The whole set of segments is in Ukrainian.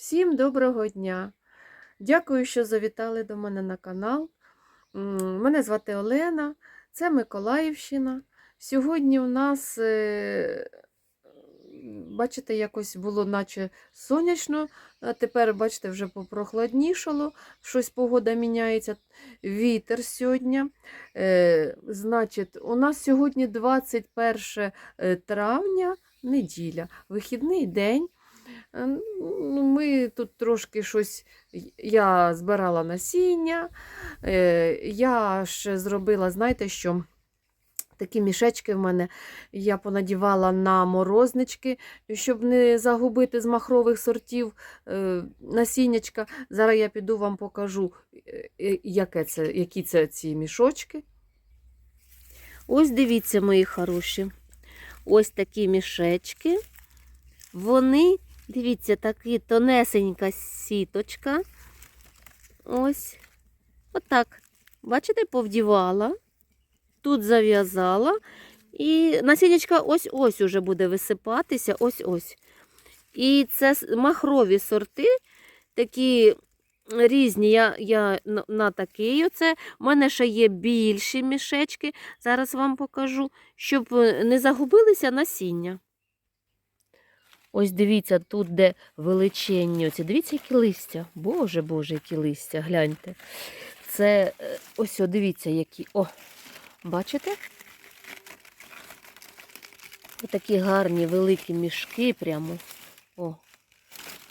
Всім доброго дня! Дякую, що завітали до мене на канал. Мене звати Олена, це Миколаївщина. Сьогодні у нас, е, бачите, якось було наче сонячно, а тепер, бачите, вже попрохладнішало, щось погода міняється. Вітер сьогодні. Е, Значить, у нас сьогодні 21 травня, неділя, вихідний день. Е, Ну, ми тут трошки щось. Я збирала насіння. Е, Я ще зробила, знаєте що? Такі мішечки в мене я понадівала на морознички, щоб не загубити з махрових сортів е, насіннячка. Зараз я піду вам покажу, яке це, які це ці мішочки. Ось дивіться, мої хороші. Ось такі мішечки. Вони, дивіться, такі тонесенька сіточка. Ось. Отак. Бачите, повдівала. Тут зав'язала. І насіннячка ось-ось уже буде висипатися. Ось-ось. І це махрові сорти, такі різні. Я, я на, на такий оце. У мене ще є більші мішечки. Зараз вам покажу, щоб е, не загубилися насіння. Ось дивіться, тут де величенні оці. Дивіться, які листя. Боже, боже, які листя, гляньте. Це е, ось, о, дивіться, які. О, бачите? Такі гарні великі мішки прямо. О.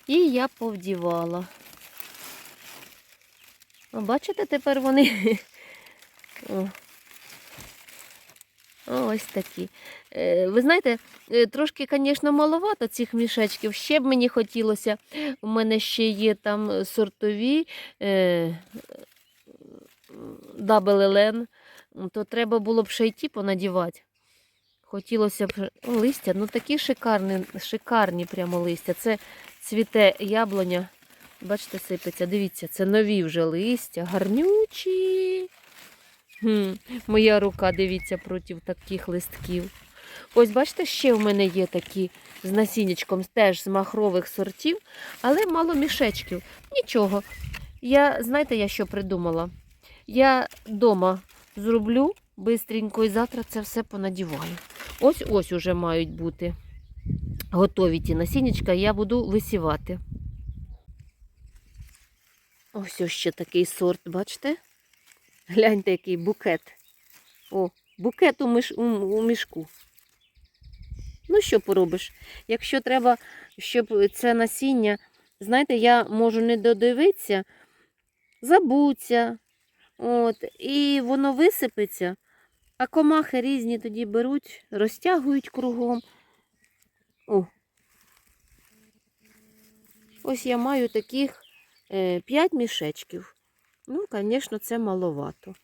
І я повдівала. Бачите, тепер вони. О. Ось такі. Е, Ви знаєте, е, трошки, звісно, маловато цих мішечків. Ще б мені хотілося. У мене ще є там сортові дабл-елен, то треба було б ще й ті понадівати. Хотілося б листя, ну такі шикарні, шикарні прямо листя. Це цвіте яблуня. Бачите, сипеться. Дивіться, це нові вже листя, гарнючі. Хм, моя рука, дивіться, проти таких листків. Ось, бачите, ще в мене є такі з насіннячком, теж з махрових сортів, але мало мішечків. Нічого. Я, знаєте, я що придумала? Я вдома зроблю бистренько і завтра це все понадіваю. Ось ось уже мають бути готові ті насіннячка, я буду висівати. Ось ще такий сорт, бачите? Гляньте, який букет. О, букет у, миш, у, у мішку. Ну, що поробиш? Якщо треба, щоб це насіння, знаєте, я можу не додивитися, забуться, от, і воно висипеться, а комахи різні тоді беруть, розтягують кругом. О. Ось я маю таких е, 5 мішечків. Ну, звісно, це маловато.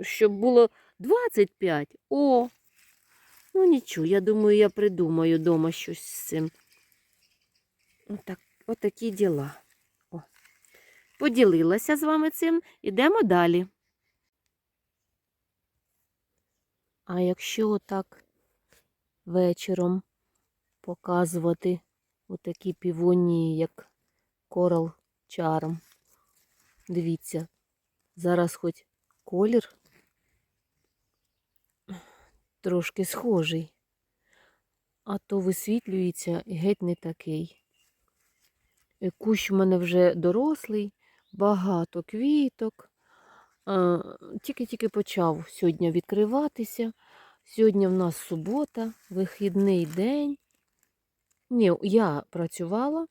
Щоб було 25. О! Ну нічого, я думаю, я придумаю вдома щось з цим. Отак, отакі діла. О. Поділилася з вами цим. Ідемо далі. А якщо отак вечором показувати отакі півонії, як корал чаром. Дивіться, зараз хоч колір трошки схожий, а то висвітлюється геть не такий. Е, Кущ у мене вже дорослий, багато квіток. Тільки-тільки почав сьогодні відкриватися. Сьогодні в нас субота, вихідний день. Ні, я працювала,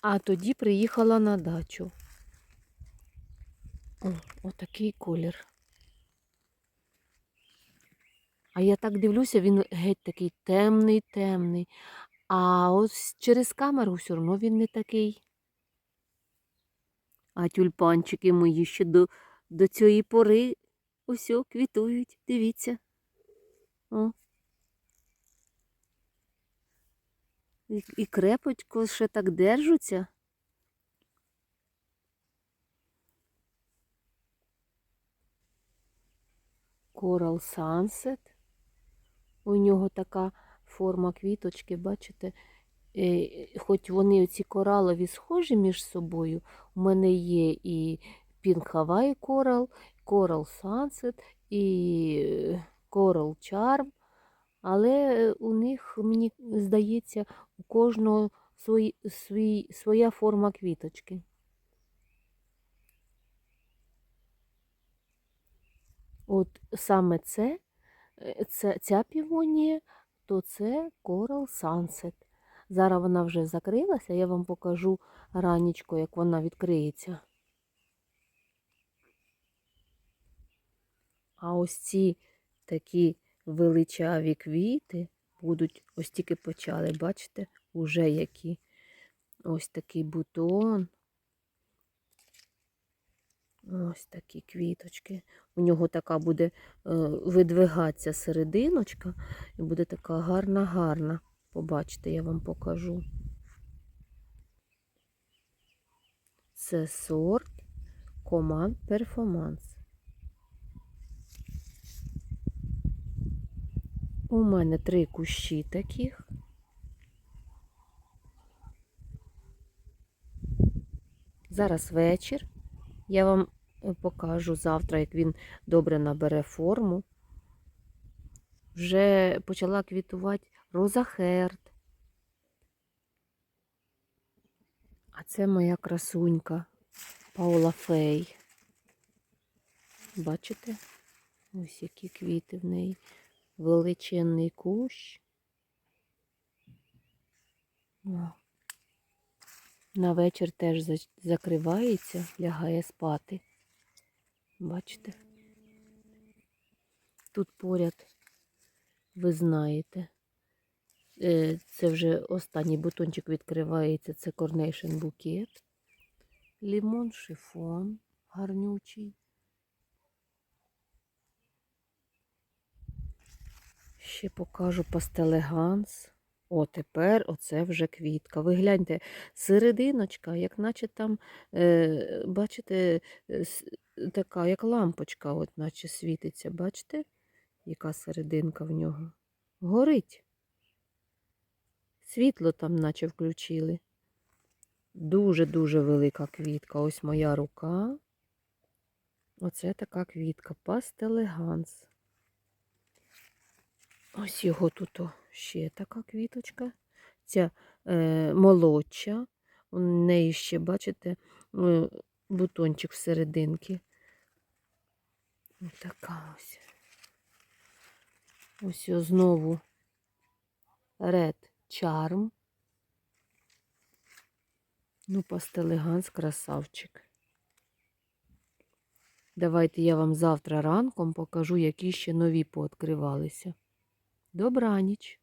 а тоді приїхала на дачу. О, отакий колір. А я так дивлюся, він геть такий темний, темний. А ось через камеру все одно він не такий. А тюльпанчики мої ще до, до цієї пори ось квітують. Дивіться. О. І, і крепотько ще так держуться. Coral Sunset. У нього така форма квіточки, бачите, е, хоч вони ці коралові схожі між собою, у мене є і Pink Coral, Coral Sunset і е, Coral Charm, але е, у них, мені здається, у кожного свої, свій, своя форма квіточки. От саме це, е, це ця півонія, то це Coral Sunset. Зараз вона вже закрилася, я вам покажу ранічко, як вона відкриється. А ось ці такі величаві квіти будуть, ось тільки почали, бачите, уже які. Ось такий бутон. Ось такі квіточки. У нього така буде е, видвигатися серединочка і буде така гарна-гарна. Побачите, я вам покажу. Це сорт Команд Перформанс. У мене три кущі таких. Зараз вечір. Я вам е, покажу завтра, як він добре набере форму. Вже почала квітувати Роза Херт. А це моя красунька Паула Фей. Бачите? Ось які квіти в неї. Величенний кущ. На вечір теж закривається, лягає спати. Бачите? Тут поряд, ви знаєте, е, це вже останній бутончик відкривається, це Coronation букет. Лімон шифон гарнючий. Ще покажу пастелеганс. О, тепер оце вже квітка. Ви гляньте, серединочка, як наче там, е, бачите, е, така, як лампочка, от наче світиться. Бачите, яка серединка в нього? Горить. Світло там наче включили. Дуже-дуже велика квітка. Ось моя рука. Оце така квітка. Пастелеганс. Ось його тут ще така квіточка. Ця е, молодша. У неї ще, бачите, е, бутончик всерединки. Ось така ось. Ось знову Red Charm. Ну, пастелеганс, красавчик. Давайте я вам завтра ранком покажу, які ще нові пооткривалися. Добраніч.